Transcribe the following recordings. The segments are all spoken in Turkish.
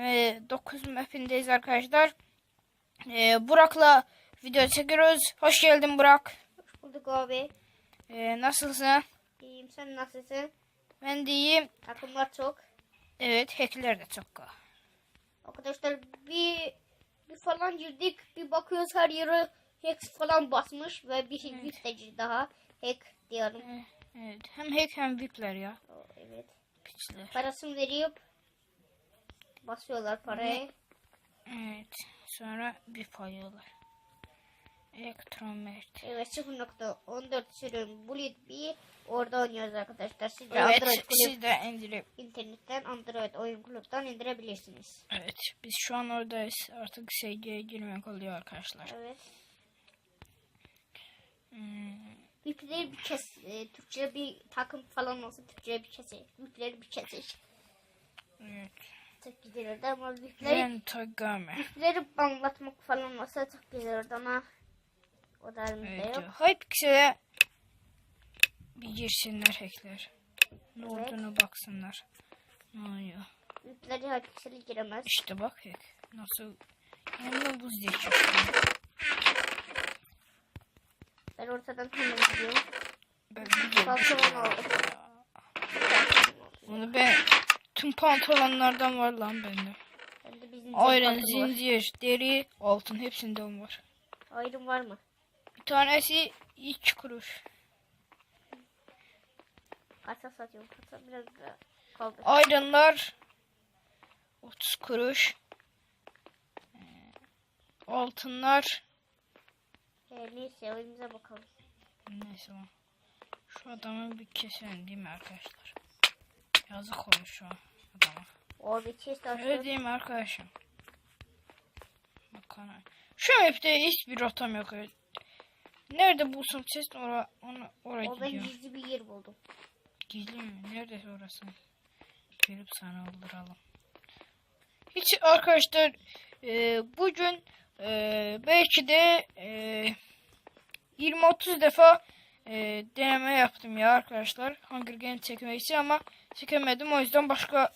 e, 9 mapindeyiz arkadaşlar. E, Burak'la video çekiyoruz. Hoş geldin Burak. Bulduk abi. E, nasılsın? İyiyim sen nasılsın? Ben de iyiyim. Takımlar çok. Evet, hackler de çok. Arkadaşlar bir bir falan girdik. Bir bakıyoruz her yere hack falan basmış ve bir evet. VIP daha hack diyelim. E, Evet, hem hack hem VIP'ler ya. O, Evet. Piçler. Parasını verip basıyorlar parayı. Evet, sonra VIP alıyorlar. Elektromert. Evet 0.14 sürüm Bullet bir orada oynuyoruz arkadaşlar. Siz de Evet, Android kulüp siz de indirip internetten Android oyun kulüpten indirebilirsiniz. Evet, biz şu an oradayız. Artık SG'ye girmek oluyor arkadaşlar. Evet. Hmm, VIP'leri bir kes, e, Türkçe bir takım falan olsa Türkçe bir kesik. VIP'leri bir kesik. evet. Çok güzel oldu ama VIP'leri, Ben Tagame. VIP'leri anlatmak falan olsa çok güzel oldu ama o da elimizde Evet, yok. Hypixel'e bir girsinler hackler. Ne olduğunu baksınlar. Ne oluyor? Her pikseli giremez. İşte bak hack. Nasıl yanına buz geçiyor. Ben ortadan hemen gidiyorum. Ben bir Pantolon aldım. Bunu ben tüm pantolonlardan var lan bende. Ayran, zincir, deri, altın hepsinden var. Ayrım var mı? Bir tanesi 3 kuruş. Kasa satıyorum. Kasa biraz kaldı. Aydınlar 30 kuruş. Ee, Altınlar Ee, neyse oyunumuza bakalım. neyse o. Şu adamı bir keselim değil mi arkadaşlar? Yazık olur şu an. O chest Öyle arkadaşım? Bakın. Şu map'te hiçbir rotam yok. Nerede bulsam ses ora, ona, oraya O ben gidiyorum. gizli bir yer buldum. Gizli mi? Nerede orası? Gelip sana öldüralım. Hiç arkadaşlar e, bugün e, belki de e, 20-30 defa e, deneme yaptım ya arkadaşlar. Hunger Games çekmek için ama çekemedim. O yüzden başka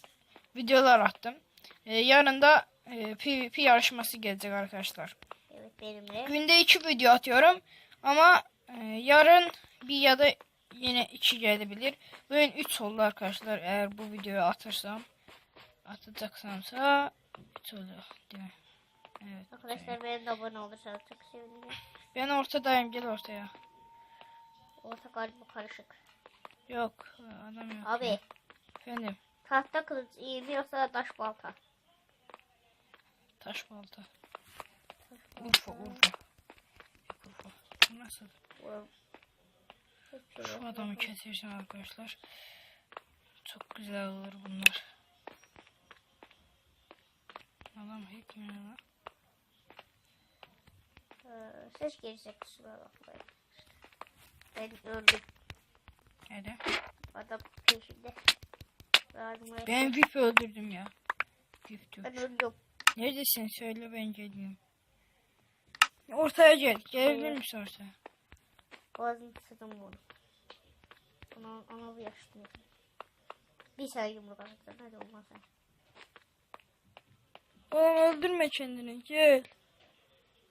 videolar attım. E, yarın da e, PvP yarışması gelecek arkadaşlar. Evet benimle. Günde iki video atıyorum ama e, yarın bir ya da yine iki gelebilir. Bugün 3 oldu arkadaşlar eğer bu videoyu atırsam. Atacaksamsa 3 oluyor değil mi? Evet. Arkadaşlar benim de abone olursanız çok sevinirim. Ben ortadayım gel ortaya. Orta galiba karışık. Yok adam yok. Abi Efendim tahta kılıç iyi yoksa taş balta? taş balta. Urfa Urfa. Urfa. Bu nasıl? Şu adamı keseceğim arkadaşlar. Çok güzel olur bunlar. Adam mi lan? Ee, ses gelecek kusura bakmayın. Ben öldüm. Nerede? Adam peşimde. Yardıma Ben VIP öldürdüm ya. VIP diyor. Ben öldüm. Neredesin söyle ben geleyim. Ortaya gel. Gelebilir misin ortaya? Boğazını tıkadım bunu. Ona, ona bir yaştım. Bir say yumruk atacağım. Hadi olmaz. Oğlum öldürme kendini gel.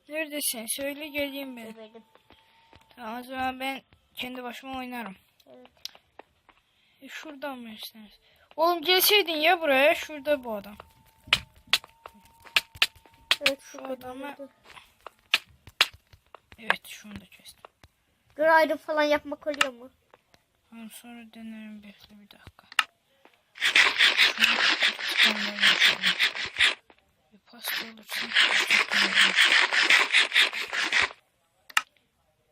Neredesin? Söyle geleyim ben. Geberdim. Tamam o zaman ben kendi başıma oynarım. Evet. E şuradan mı istersiniz? Oğlum gelseydin ya buraya. Şurada bu adam. Evet Şu adamı... Evet şunu da kestim. Gör ayrım falan yapmak oluyor mu? Tamam sonra denerim bekle bir dakika. Bir pasta olursa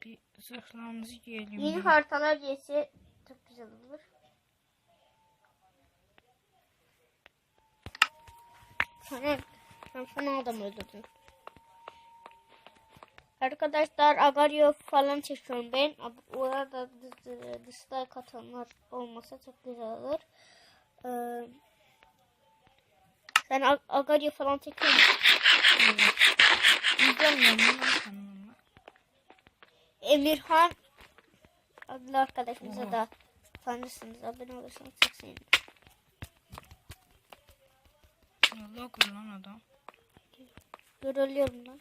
bir zırhlarımızı giyelim. Yeni haritalar gelse çok güzel olur. Sana, ben sana adam öldürdüm. Arkadaşlar Agario falan çekiyorum ben. Orada dislike atanlar olmasa çok güzel olur. Ee, sen Ag- Agario falan çekiyor musun? Emirhan adlı arkadaşımıza da Efendisiniz abone olursanız çok sevinirim. Allah akıllı lan adam. Yoruluyorum lan.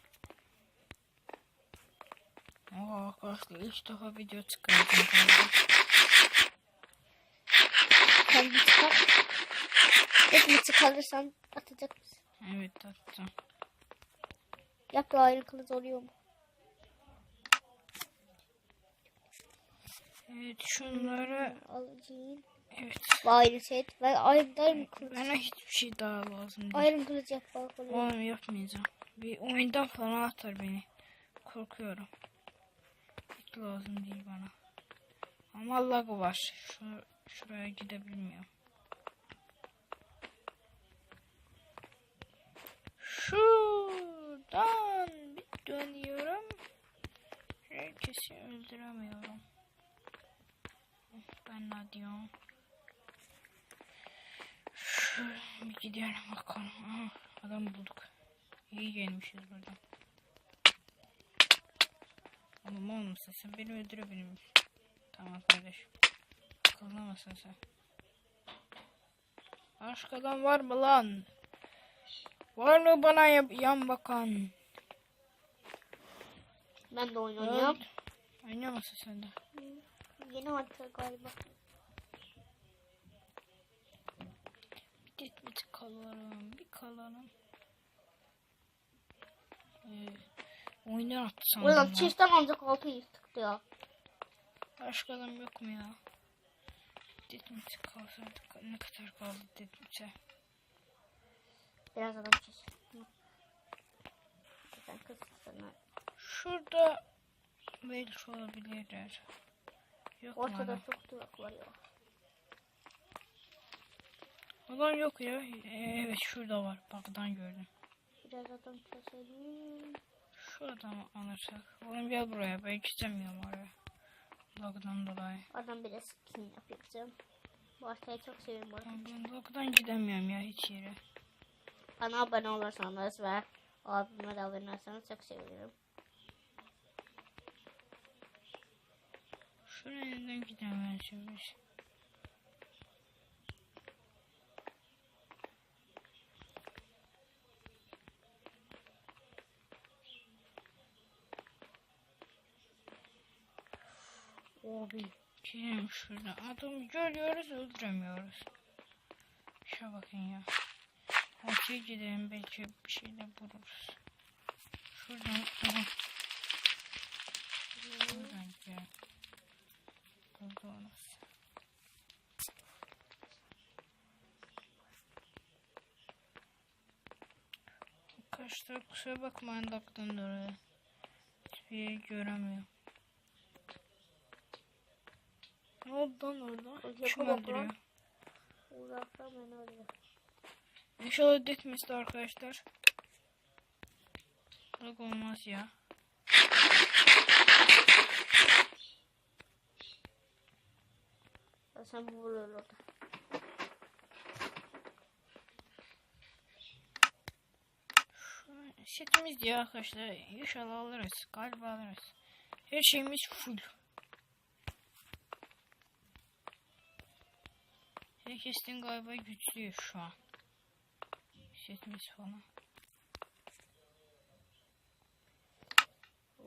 Oha arkadaşlar ilk defa video çıkardım. kardeşim. Kendi çıkar. Hepini çıkarırsan atacak mısın? Evet attım. Yap da ayrı kılıç oluyor mu? Evet şunları Alacağım. Evet. Ayrı set ve ayrı daim kılıç. Bana hiçbir şey daha lazım değil. Ayrı kılıç yap. Oğlum yapmayacağım. Bir oyundan falan atar beni. Korkuyorum. Hiç lazım değil bana. Ama lag var. Şu, şuraya gidebilmiyorum. Şuradan bir dönüyorum. Herkesi öldüremiyorum. Ben ne diyorum? Bir gidelim bakalım. Aha, adam bulduk. İyi gelmişiz buradan. Ama olmasa sen beni öldürebilir misin? Tamam kardeşim. Akıllı mısın sen? Başka adam var mı lan? Var mı bana yan bakan? Ben de oyun oynuyorum. Oynuyor musun sen de? Yeni harita galiba. Bir tek bir tık kalalım. Bir kalalım. Ee, oyundan attı sandım. Ulan lan. çiftten ancak 600 çıktı ya. Başka adam yok mu ya? Detmite kalsaydık ne kadar kaldı Detmite? Biraz adam çiz. Sen kız sana. Şurada belki olabilirler. Yok Ortada çok durak var ya. Adam yok ya. Ee, evet şurada var. Baktan gördüm. Biraz adam keselim. Şurada mı alırsak? Oğlum gel buraya. Ben istemiyorum oraya. Log'dan dolayı. Adam biraz skin yapacağım. Bu haritayı çok seviyorum. Ben, log'dan gidemiyorum ya hiç yere. Bana abone olursanız ve abime de abone olursanız çok sevinirim. Şuraya neden gidemiyorum şimdi? Abi. Gidelim şurada. Adamı görüyoruz öldüremiyoruz. Şuna bakın ya. Ortaya gidelim belki bir şeyler buluruz. Şuradan aha. Şuradan gidelim. Burada orası. Arkadaşlar kusura bakmayın daktan dolayı. Hiçbir yeri göremiyorum. Ne oldu lan orada? Kim öldürüyor? Uzaktan beni öldürüyor. İnşallah detmesi arkadaşlar. Bak olmaz ya. Sen bu vurur orada. Setimiz diye arkadaşlar. İnşallah alırız. Galiba alırız. Her şeyimiz full. Herkesin galiba güçlü şu an. Setimiz falan.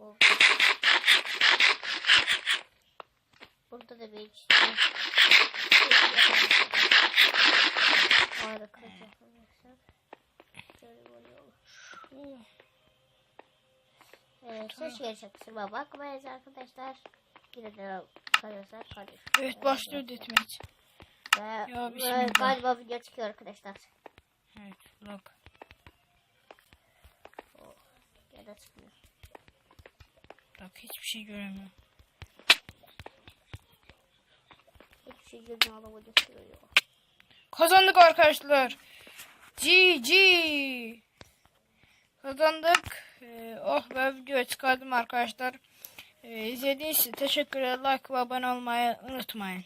O. Burada da bir işte. Harika arkadaşlar. Şöyle oluyor. Oo, Evet, söz gerçekçi bakmayız arkadaşlar. Yine de kalırsa kalır. Evet başlıyor detmet. Ve, Ya, ve bismillah. galiba video çıkıyor arkadaşlar. Evet log. Ya da çıkmıyor. Bak hiçbir şey göremiyorum. Hiçbir şey görmüyor ama çıkıyor. Kazandık arkadaşlar. GG. Kazandık. Ee, oh ben video çıkardım arkadaşlar. Ee, izlediğiniz için teşekkür ederim. Like ve abone olmayı unutmayın.